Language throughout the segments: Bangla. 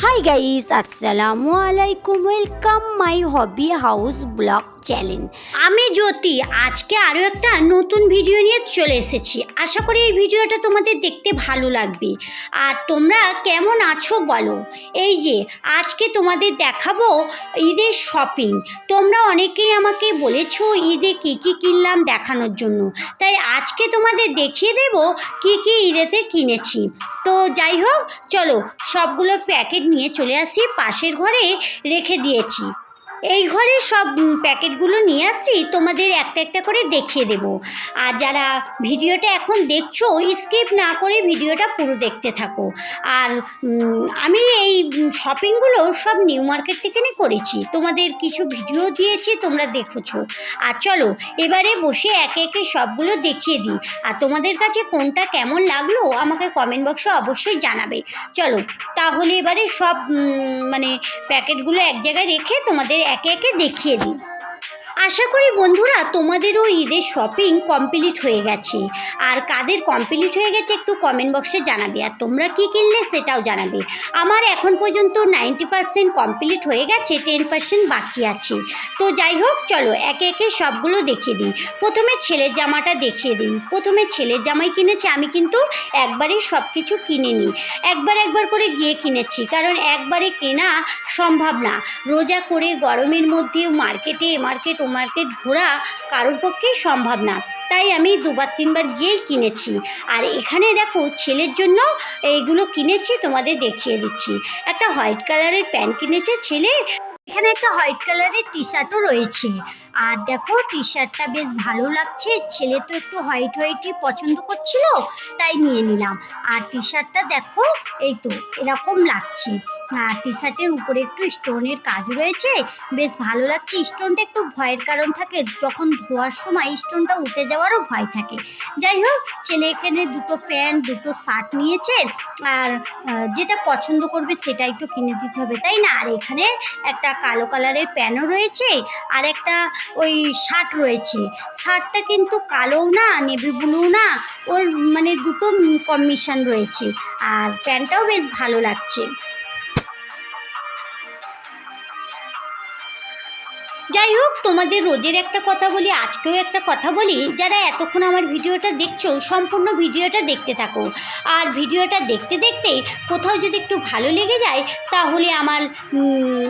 হাই গাইস আসসালামু আলাইকুম welcome my hobby house vlog channel আমি জ্যোতি, আজকে আরও একটা নতুন ভিডিও নিয়ে চলে এসেছি। আশা করি এই ভিডিওটা তোমাদের দেখতে ভালো লাগবে। আর তোমরা কেমন আছো বলো? এই যে, আজকে তোমাদের দেখাবো ঈদের শপিং তোমরা অনেকেই আমাকে বলেছ ঈদে কী কী কিনলাম দেখানোর জন্য। তাই আজকে তোমাদের দেখিয়ে দেব কী কী ঈদেতে কিনেছি। তো যাই হোক, চলো সবগুলো প্যাকেট নিয়ে চলে আসি, পাশের ঘরে রেখে দিয়েছি। এই ঘরে সব প্যাকেটগুলো নিয়ে আসি তোমাদের একটা একটা করে দেখিয়ে দেব। আর যারা ভিডিওটা এখন দেখছ, স্কিপ না করে ভিডিওটা পুরো দেখতে থাকো। আর আমি এই শপিংগুলো সব নিউ মার্কেট থেকে নিয়ে করেছি। তোমাদের কিছু ভিডিও দিয়েছি, তোমরা দেখেছ। আর চলো, এবারে বসে একে একে সবগুলো দেখিয়ে দিই। আর তোমাদের কাছে কোনটা কেমন লাগল, আমাকে কমেন্ট বক্সে অবশ্যই জানাবে। চলো, তাহলে এবারে সব মানে প্যাকেটগুলো এক জায়গায় রেখে তোমাদের একে একে দেখিয়ে দিই। আশা করি বন্ধুরা তোমাদেরও ঈদের শপিং কমপ্লিট হয়ে গেছে। আর কাদের কমপ্লিট হয়ে গেছে একটু কমেন্ট বক্সে জানাবে। আর তোমরা কি কিনলে সেটাও জানাবে। আমার এখন পর্যন্ত নাইনটি পার্সেন্ট কমপ্লিট হয়ে গেছে টেন পার্সেন্ট বাকি আছে। তো যাই হোক, চলো একে একে সবগুলো দেখিয়ে দিই। প্রথমে ছেলের জামাটা দেখিয়ে দিই। প্রথমে ছেলের জামাই কিনেছি, আমি কিন্তু একবারে সব কিছু কিনে নিই একবার একবার করে গিয়ে কিনেছি। কারণ একবারে কেনা সম্ভব না। রোজা করে গরমের মধ্যে মার্কেটে মার্কেট মার্কেট ঘোরা কারোর পক্ষেই সম্ভব না। তাই আমি দুবার, তিনবার গিয়েই কিনেছি। আর এখানে দেখো, ছেলের জন্য এইগুলো কিনেছি, তোমাদের দেখিয়ে দিচ্ছি। একটা হোয়াইট কালারের প্যান্ট কিনেছে ছেলে। এখানে একটা হোয়াইট কালারের টি শার্টও রয়েছে। আর দেখো টি শার্টটা বেশ ভালো লাগছে। ছেলে তো একটু হোয়াইট হোয়াইটই পছন্দ করছিল, তাই নিয়ে নিলাম। আর টি শার্টটা দেখো, এই তো, এরকম লাগছে। আর টি শার্টের উপরে একটু স্টোনের কাজ রয়েছে। বেশ ভালো লাগছে। স্টোনটা একটু ভয়ের কারণ থাকে। যখন ধোয়ার সময় স্টোনটা উঠে যাওয়ারও ভয় থাকে। যাই হোক, ছেলে এখানে দুটো প্যান্ট, দুটো শার্ট নিয়েছে। আর যেটা পছন্দ করবে সেটাই তো কিনে দিতে হবে, তাই না? আর এখানে একটা কালো কালারের প্যানও রয়েছে আর একটা ওই শার্ট রয়েছে। শার্টটা কিন্তু কালোও না, নেভি ব্লু না, ওর মানে দুটো কম্বিনেশান রয়েছে। আর প্যান্টটাও বেশ ভালো লাগছে। যাই হোক, তোমাদের রোজের একটা কথা বলি, আজকেও একটা কথা বলি। যারা এতক্ষণ আমার ভিডিওটা দেখছ, সম্পূর্ণ ভিডিওটা দেখতে থাকো। আর ভিডিওটা দেখতে দেখতে কোথাও যদি একটু ভালো লেগে যায়, তাহলে আমার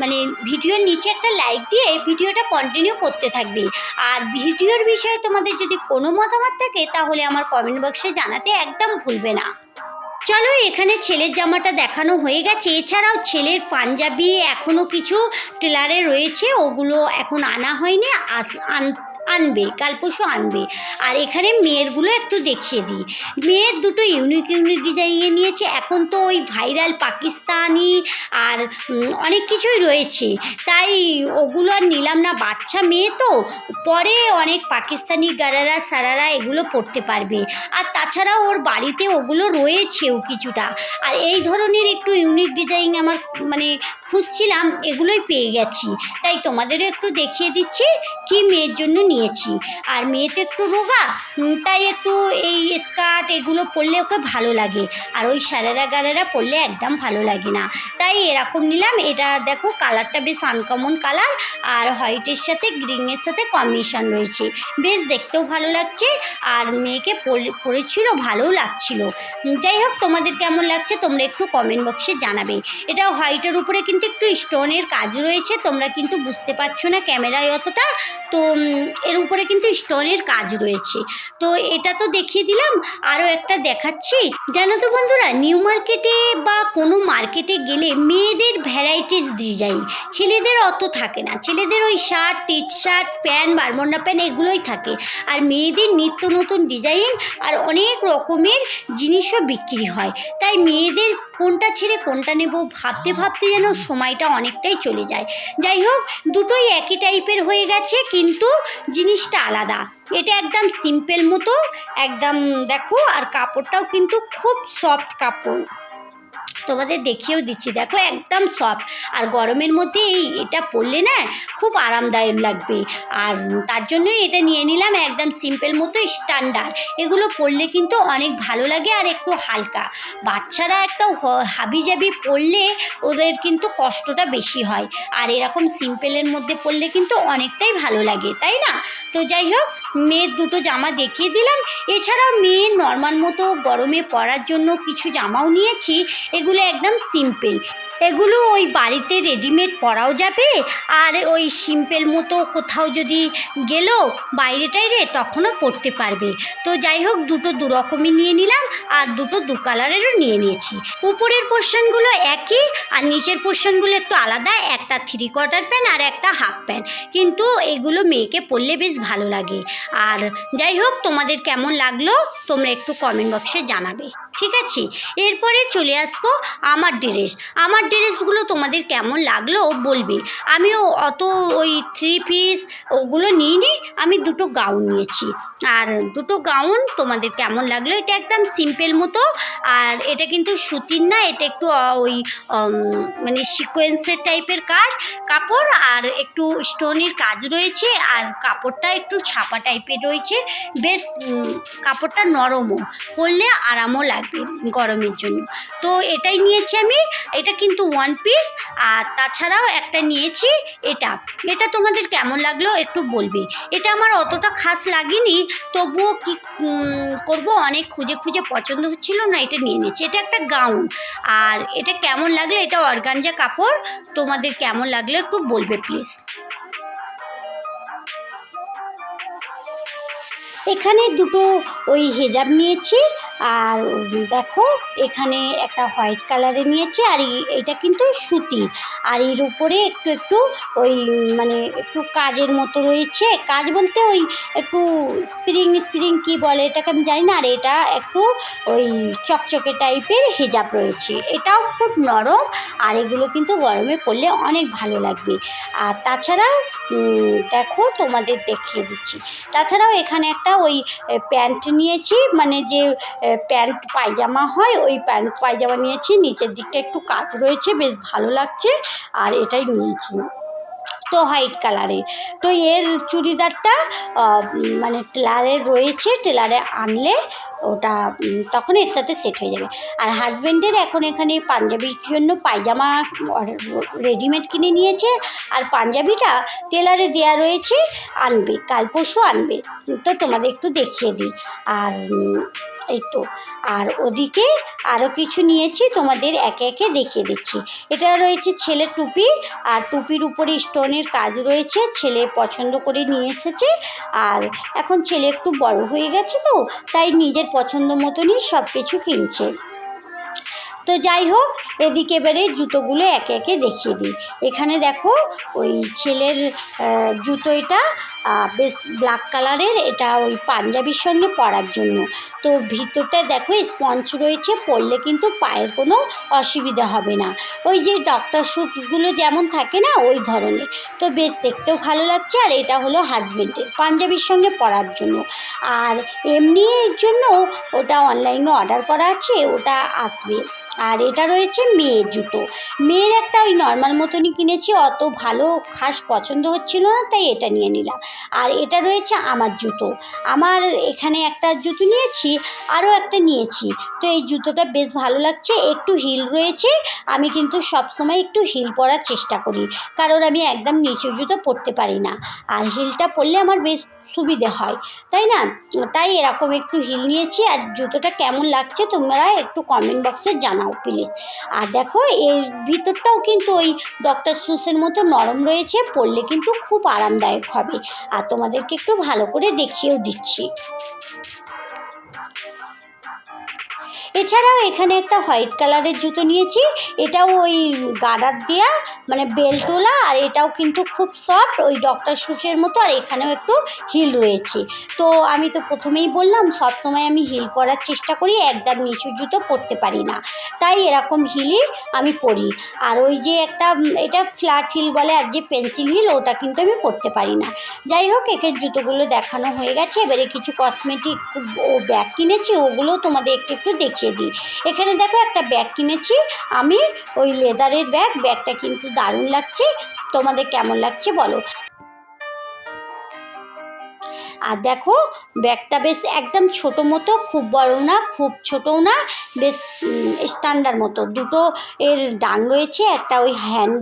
মানে ভিডিওর নিচে একটা লাইক দিয়ে ভিডিওটা কন্টিনিউ করতে থাকবে। আর ভিডিওর বিষয়ে তোমাদের যদি কোনো মতামত থাকে, তাহলে আমার কমেন্ট বক্সে জানাতে একদম ভুলবে না। চলো এখানে ছেলের জামাটা দেখানো হয়ে গেছে। এছাড়াও ছেলের পাঞ্জাবি এখনও কিছু টেলারে রয়েছে। ওগুলো এখন আনা হয়নি। আনতে আন- আনবে, কাল পরশু আনবে। আর এখানে মেয়েরগুলো একটু দেখিয়ে দিই। মেয়ের দুটো ইউনিক ইউনিক ডিজাইনে নিয়েছে। এখন তো ওই ভাইরাল পাকিস্তানি আর অনেক কিছুই রয়েছে। তাই ওগুলো আর নিলাম না। বাচ্চা মেয়ে তো, পরে অনেক পাকিস্তানি গারারা, সারারা এগুলো পড়তে পারবে। আর তাছাড়া ওর বাড়িতে ওগুলো রয়েছেও কিছুটা। আর এই ধরনের একটু ইউনিক ডিজাইন আমার মানে খুঁজছিলাম, এগুলোই পেয়ে গেছি। তাই তোমাদেরও একটু দেখিয়ে দিচ্ছি, কি মেয়ের জন্য নিয়েছি। আর মেয়ে তো একটু রোগা তাই একটু এই স্কার্ট এগুলো পরলে ওকে ভালো লাগে। আর ওই সারারা গারারা পরলে একদম ভালো লাগে না। তাই এরকম নিলাম। এটা দেখো কালারটা বেশ আনকমন কালার আর হোয়াইটের সাথে গ্রিনের সাথে কম্বিনেশন রয়েছে। বেশ দেখতেও ভালো লাগছে, আর মেয়েকে পরে- পরেছিল, ভালোও লাগছিল। যাই হোক, তোমাদের কেমন লাগছে তোমরা একটু কমেন্ট বক্সে জানাবে। এটা হোয়াইটের উপরে কিন্তু একটু স্টোনের কাজ রয়েছে, তোমরা কিন্তু বুঝতে পারছ না ক্যামেরায় অতটা। তো এর উপরে কিন্তু স্টোনের কাজ রয়েছে। তো এটা তো দেখিয়ে দিলাম আরও একটা দেখাচ্ছি। জানো তো বন্ধুরা নিউ মার্কেটে বা কোনো মার্কেটে গেলে মেয়েদের ভ্যারাইটিস ডিজাইন ছেলেদের অত থাকে না। ছেলেদের ওই shirt T shirt pant bermuda pant এগুলোই থাকে। আর মেয়েদের নিত্য নতুন ডিজাইন আর অনেক রকমের জিনিসও বিক্রি হয়। তাই মেয়েদের কোনটা ছেড়ে কোনটা নেব, ভাবতে ভাবতে যেন সময়টা অনেকটাই চলে যায়। যাই হোক, দুটোই একই টাইপের হয়ে গেছে, কিন্তু জিনিসটা আলাদা। এটা একদম সিম্পল মতো একদম দেখো আর কাপড়টাও কিন্তু খুব সফট কাপড়। তোমাদের দেখিয়েও দিচ্ছি। দেখো, একদম সফট আর গরমের মধ্যে এই এটা পরলে না খুব আরামদায়ক লাগবে। আর তার জন্যই এটা নিয়ে নিলাম একদম সিম্পল মতো স্ট্যান্ডার্ড এগুলো পরলে কিন্তু অনেক ভালো লাগে আর একটু হালকা। বাচ্চারা একটা হাবি জাবি পরলে ওদের কিন্তু কষ্টটা বেশি হয়। আর এরকম সিম্পলের মধ্যে পরলে কিন্তু অনেকটাই ভালো লাগে, তাই না? তো যাই হোক মেয়ের দুটো জামা দেখিয়ে দিলাম। এছাড়াও মেয়ের নর্মাল মতো গরমে পরার জন্য কিছু জামাও নিয়েছি। এগুলো একদম সিম্পল এগুলো ওই বাড়িতে রেডিমেড পরাও যাবে, আর ওই সিম্পল মতো কোথাও যদি গেল বাইরে টাইরে তখনও পরতে পারবে। তো যাই হোক, দুটো দু রকমই নিয়ে নিলাম, আর দুটো দু কালারেরও নিয়ে নিয়েছি। উপরের পোর্শনগুলো একই, আর নিচের পোর্শনগুলো একটু আলাদা, একটা থ্রি কোয়ার্টার প্যান্ট আর একটা হাফ প্যান্ট কিন্তু এগুলো মেয়েকে পরলে বেশ ভালো লাগে। আর যাই হোক, তোমাদের কেমন লাগল, তোমরা একটু কমেন্ট বক্সে জানাবে। ঠিক আছে? এরপরে চলে আসব আমার ড্রেস আমার ড্রেসগুলো তোমাদের কেমন লাগল বলবে। আমিও অত ওই থ্রি পিস ওগুলো নিইনি, আমি দুটো গাউন নিয়েছি। আর দুটো গাউন তোমাদের কেমন লাগল? এটা একদম সিম্পল মতো। আর এটা কিন্তু সুতির না, এটা একটু ওই মানে সিকোয়েন্সের টাইপের কাজ। কাপড় আর একটু স্টোনের কাজ রয়েছে, আর কাপড়টা একটু ছাপা টাইপের রয়েছে। বেশ কাপড়টা নরমও। পরলে আরামও লাগবে গরমের জন্য। তো এটাই নিয়েছি আমি, এটা কিন্তু ওয়ান পিস আর তাছাড়াও একটা নিয়েছি এটা। এটা তোমাদের কেমন লাগল একটু বলবে। এটা আমার অতটা খাস লাগেনি, তবুও কি করব অনেক খুঁজে খুঁজে পছন্দ হচ্ছিল না, এটা নিয়ে নিয়েছি। এটা একটা গাউন, আর এটা কেমন লাগল এটা অর্গানজা কাপড় তোমাদের কেমন লাগল একটু বলবে প্লিজ এখানে দুটো ওই হেজাব নিয়েছি আর দেখো, এখানে একটা হোয়াইট কালারে নিয়েছি আর এটা কিন্তু সুতি। আর এর উপরে একটু একটু ওই মানে একটু কাজের মতো রয়েছে। কাজ বলতে ওই একটু স্প্রিং স্প্রিং কি বলে এটাকে আমি জানি না। আর এটা একটু ওই চকচকে টাইপের হেজাব রয়েছে। এটাও খুব নরম আর এগুলো কিন্তু গরমে পড়লে অনেক ভালো লাগবে। আর তাছাড়া দেখো তোমাদের দেখিয়ে দিচ্ছি। তাছাড়াও এখানে একটা ওই প্যান্ট নিয়েছি মানে যে প্যান্ট পায়জামা হয়, ওই প্যান্ট পায়জামা নিয়েছি, নিচের দিকটা একটু কাজ রয়েছে, বেশ ভালো লাগছে, আর এটাই নিয়েছি। তো হোয়াইট কালারের। তো এর চুড়িদারটা মানে টেলারে রয়েছে, টেলারে আনলে ওটা তখন এর সাথে সেট হয়ে যাবে। আর হাজব্যান্ডের এখন এখানে পাঞ্জাবির জন্য পায়জামা রেডিমেড কিনে নিয়েছে। আর পাঞ্জাবিটা টেলারে দেওয়া রয়েছে, আনবে, কাল পরশু আনবে। তো তোমাদের একটু দেখিয়ে দিই। আর এই তো। আর ওদিকে আরও কিছু নিয়েছি, তোমাদের একে একে দেখিয়ে দিচ্ছি। এটা রয়েছে ছেলের টুপি, আর টুপির উপরে স্টোনের কাজ রয়েছে। ছেলে পছন্দ করে নিয়ে এসেছে। আর এখন ছেলে একটু বড় হয়ে গেছে তো, তাই নিজের পছন্দ মতনই সব কিছু কিনছে। তো যাই হোক, এদিকে এবারে জুতোগুলো একে একে দেখিয়ে দিই। এখানে দেখো, ওই ছেলের জুতো এটা বেশ ব্ল্যাক কালারের এটা ওই পাঞ্জাবির সঙ্গে পরার জন্য। তো ভিতরটা দেখো স্পঞ্জ রয়েছে, পরলে কিন্তু পায়ের কোনো অসুবিধা হবে না। ওই যে ডক্টর শ্যুটগুলো যেমন থাকে না, ওই ধরনের। তো বেশ দেখতেও ভালো লাগছে, আর এটা হলো হাজবেন্ডের পাঞ্জাবির সঙ্গে পরার জন্য। আর এমনি এর জন্য ওটা অনলাইনে অর্ডার করা আছে, ওটা আসবে। আর এটা রয়েছে মেয়ের জুতো। মেয়ের একটা ওই নর্মাল মতনই কিনেছি, অত ভালো খাস পছন্দ হচ্ছিল না, তাই এটা নিয়ে নিলাম। আর এটা রয়েছে আমার জুতো। আমার এখানে একটা জুতো নিয়েছি, আরও একটা নিয়েছি। তো এই জুতোটা বেশ ভালো লাগছে, একটু হিল রয়েছে, আমি কিন্তু সবসময় একটু হিল পরার চেষ্টা করি, কারণ আমি একদম নিচু জুতো পরতে পারি না। আর হিলটা পরলে আমার বেশ সুবিধে হয়, তাই না? তাই এরকম একটু হিল নিয়েছি, আর জুতোটা কেমন লাগছে তোমরা একটু কমেন্ট বক্সে জানাও। প্লিজ আর দেখো, এর ভিতরটাও কিন্তু ওই ডক্টর সুসের মতো নরম রয়েছে পরলে কিন্তু খুব আরামদায়ক হবে। আর তোমাদেরকে একটু ভালো করে দেখিয়েও দিচ্ছি। এছাড়াও এখানে একটা হোয়াইট কালারের জুতো নিয়েছি। এটাও ওই গার্ডার দেওয়া মানে বেল্টোলা আর এটাও কিন্তু খুব সফট, ওই ডক্টর শুসের মতো, আর এখানেও একটু হিল রয়েছে। তো আমি তো প্রথমেই বললাম সবসময় আমি হিল পরার চেষ্টা করি, একদম নিচু জুতো পরতে পারি না। তাই এরকম হিলই আমি পরি। আর ওই যে একটা এটা ফ্ল্যাট হিল বলে, আর যে পেন্সিল হিল, ওটা কিন্তু আমি পরতে পারি না। যাই হোক এখানে জুতোগুলো দেখানো হয়ে গেছে। এবারে কিছু কসমেটিক ও ব্যাগ কিনেছি ওগুলো তোমাদের একটু একটু দেখিয়ে দেখিয়ে দিই। এখানে দেখো একটা ব্যাগ কিনেছি। আমি ওই লেদারের ব্যাগ ব্যাগটা কিন্তু দারুণ লাগছে। তোমাদের কেমন লাগছে বলো। আর দেখো ব্যাগটা বেশ একদম ছোট মতো, খুব বড় না, খুব ছোটও না, বেশ স্ট্যান্ডার্ড মতো। দুটো এর ডান রয়েছে, একটা ওই হ্যান্ড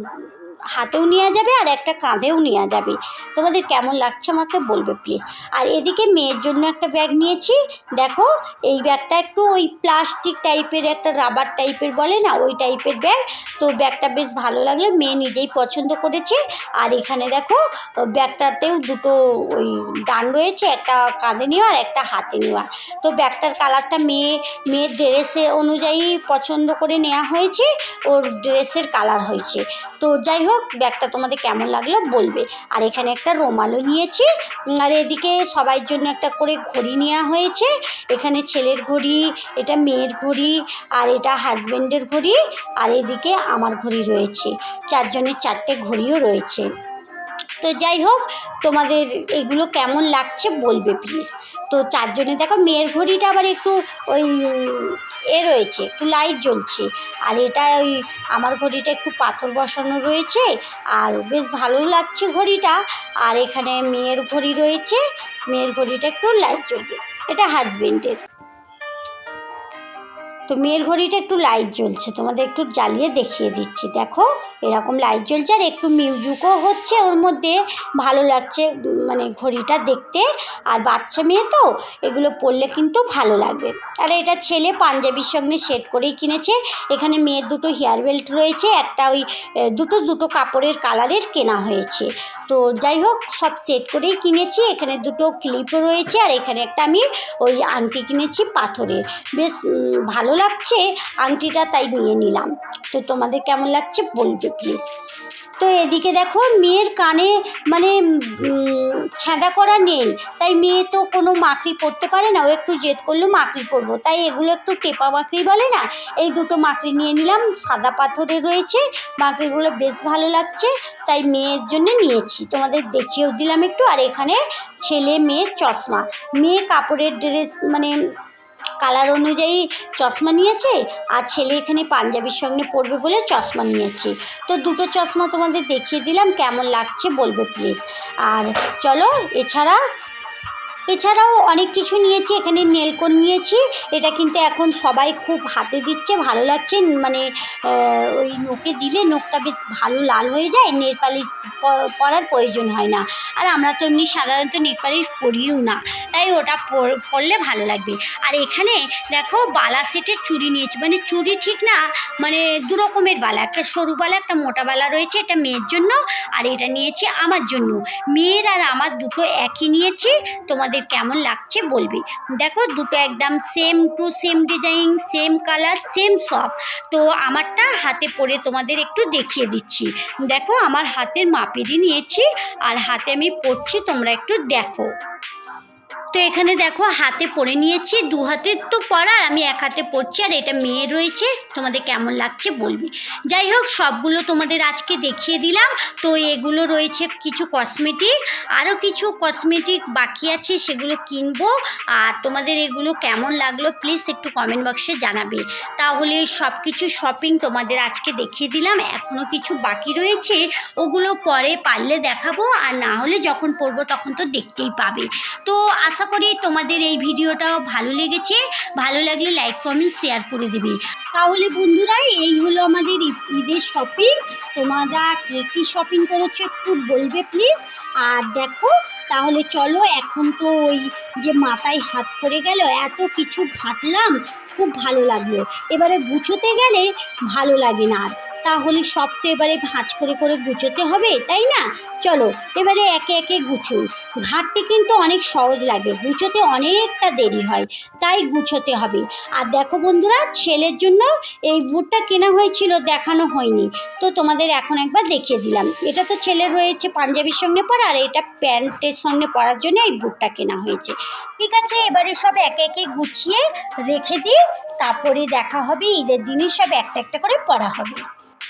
হাতেও নেওয়া যাবে আর একটা কাঁধেও নেওয়া যাবে। তোমাদের কেমন লাগছে আমাকে বলবে প্লিজ আর এদিকে মেয়ের জন্য একটা ব্যাগ নিয়েছি। দেখো, এই ব্যাগটা একটু ওই প্লাস্টিক টাইপের একটা রাবার টাইপের বলে না, ওই টাইপের ব্যাগ তো ব্যাগটা বেশ ভালো লাগল, মেয়ে নিজেই পছন্দ করেছে। আর এখানে দেখো ব্যাগটাতেও দুটো ওই ডান রয়েছে, একটা কাঁধে নেওয়া আর একটা হাতে নেওয়া। তো ব্যাগটার কালারটা মেয়ে, মেয়ের ড্রেসে অনুযায়ী পছন্দ করে নেওয়া হয়েছে, ওর ড্রেসের কালার হয়েছে। তো যাই হোক ব্যাগটা তোমাদের কেমন লাগল বলবে। আর এখানে একটা রোমালও নিয়েছি। আর এদিকে সবার জন্য একটা করে ঘড়ি নেওয়া হয়েছে। এখানে ছেলের ঘড়ি, এটা মেয়ের ঘড়ি, আর এটা হাজব্যান্ডের ঘড়ি, আর এদিকে আমার ঘড়ি রয়েছে। চারজনের চারটে ঘড়িও রয়েছে। তো যাই হোক, তোমাদের এগুলো কেমন লাগছে বলবে প্লিজ তো চারজনে দেখো, মেয়ের ঘড়িটা আবার একটু ওই, এ রয়েছে, একটু লাইট জ্বলছে। আর এটা ওই, আমার ঘড়িটা একটু পাথর বসানো রয়েছে, আর বেশ ভালো লাগছে ঘড়িটা। আর এখানে মেয়ের ঘড়ি রয়েছে, মেয়ের ঘড়িটা একটু লাইট জ্বলবে। এটা হাজবেন্ডের তো মেয়ের ঘড়িটা একটু লাইট জ্বলছে। তোমাদের একটু জ্বালিয়ে দেখিয়ে দিচ্ছি। দেখো এরকম লাইট জ্বলছে আর একটু মিউজিকও হচ্ছে ওর মধ্যে ভালো লাগছে মানে ঘড়িটা দেখতে। আর বাচ্চা মেয়ে তো এগুলো পরলে কিন্তু ভালো লাগবে। আর এটা ছেলে পাঞ্জাবির সঙ্গে সেট করেই কিনেছে। এখানে মেয়ের দুটো হেয়ার বেল্ট রয়েছে একটা ওই দুটো দুটো কাপড়ের কালারের কেনা হয়েছে। তো যাই হোক সব সেট করেই কিনেছি। এখানে দুটো ক্লিপও রয়েছে আর এখানে একটা আমি ওই আংটি কিনেছি পাথরের। বেশ উম, ভালো লাগছে? আংটিটা তাই নিয়ে নিলাম। তো তোমাদের কেমন লাগছে বলবে প্লিজ তো এদিকে দেখো মেয়ের কানে মানে ছ্যাঁদা করা নেই। তাই মেয়ে তো কোনো মাকড়ি পরতে পারে না। ও একটু জেদ করল মাকড়ি পরবো। তাই এগুলো একটু টেপা মাকড়ি বলে না? এই দুটো মাকড়ি নিয়ে নিলাম। সাদা পাথরে রয়েছে। মাকড়িগুলো বেশ ভালো লাগছে। তাই মেয়ের জন্য নিয়েছি। তোমাদের দেখিয়েও দিলাম একটু। আর এখানে ছেলে মেয়ের চশমা। মেয়ে কাপড়ের ড্রেস মানে কালার অনুযায়ী চশমা নিয়েছে আর ছেলে এখানে পাঞ্জাবির সঙ্গে পরবে বলে চশমা নিয়েছে। তো দুটো চশমা তোমাদের দেখিয়ে দিলাম, কেমন লাগছে বলবে প্লিজ আর চলো, এছাড়া এছাড়াও অনেক কিছু নিয়েছি, এখানে নেলকন নিয়েছি। এটা কিন্তু এখন সবাই খুব হাতে দিচ্ছে, ভালো লাগছে। মানে ওই নোকে দিলে নোকটা বেশ ভালো লাল হয়ে যায়, নেল পালিশ প- পরার প্রয়োজন হয় না। আর আমরা তো এমনি সাধারণত নেল পালিশ পরিও না, তাই ওটা পর- পরলে ভালো লাগবে। আর এখানে দেখো বালা সেটের চুড়ি নিয়েছি মানে চুড়ি ঠিক না মানে দু রকমের বালা, একটা সরু বালা, একটা মোটা বালা রয়েছে, এটা মেয়ের জন্য, আর এটা নিয়েছি আমার জন্য। মেয়ের আর আমার দুটো একই নিয়েছি, তোমাদের কেমন লাগছে বলবি। দেখো দুটো একদম same to same design same colour same সব তো আমারটা হাতে পরে তোমাদের একটু দেখিয়ে দিচ্ছি। দেখো আমার হাতের মাপেরই নিয়েছি, আর হাতে আমি পরছি, তোমরা একটু দেখো। তো এখানে দেখো, হাতে পরে নিয়েছি, দু হাতে তো পরার আমি এক হাতে পরছি, আর এটা মেয়ে রয়েছে, তোমাদের কেমন লাগছে বলবি। যাই হোক, সবগুলো তোমাদের আজকে দেখিয়ে দিলাম, তো এগুলো রয়েছে কিছু কসমেটিক আরও কিছু কসমেটিক বাকি আছে, সেগুলো কিনবো, আর তোমাদের এগুলো কেমন লাগল প্লিজ একটু কমেন্ট বক্সে জানাবে। তাহলে সব কিছু শপিং তোমাদের আজকে দেখিয়ে দিলাম এখনও কিছু বাকি রয়েছে, ওগুলো পরে পারলে দেখাবো, আর না হলে যখন পড়ব তখন তো দেখতেই পাবে। তো আশা করি তোমাদের এই ভিডিওটাও ভালো লেগেছে। ভালো লাগলে লাইক কমেন্ট শেয়ার করে দেবে। তাহলে বন্ধুরা, এই হলো আমাদের ঈদ- ঈদের শপিং তোমরা কে কী শপিং করেছ একটু বলবে প্লিজ আর দেখো, তাহলে চলো, এখন তো ওই যে মাথায় হাত পড়ে গেল, এত কিছু ঘাঁটলাম, খুব ভালো লাগল। এবারে গুছোতে গেলে ভালো লাগে না আর। তাহলে সব তো এবারে ভাঁজ করে করে গুছোতে হবে, তাই না? চলো, এবারে একে একে গুছুই। ঘাঁটতে কিন্তু অনেক সহজ লাগে, গুছোতে অনেকটা দেরি হয়, তাই গুছোতে হবে। আর দেখো বন্ধুরা, ছেলের জন্য এই বুটটা কেনা হয়েছিল, দেখানো হয়নি। তো তোমাদের এখন একবার দেখিয়ে দিলাম। এটা তো ছেলের রয়েছে পাঞ্জাবির সঙ্গে পরা, আর এটা প্যান্টের সঙ্গে পরার জন্য এই বুটটা কেনা হয়েছে। ঠিক আছে, এবারে সব একে একে গুছিয়ে রেখে দিই তারপরে দেখা হবে, ঈদের দিনই সব একটা একটা করে পরা হবে।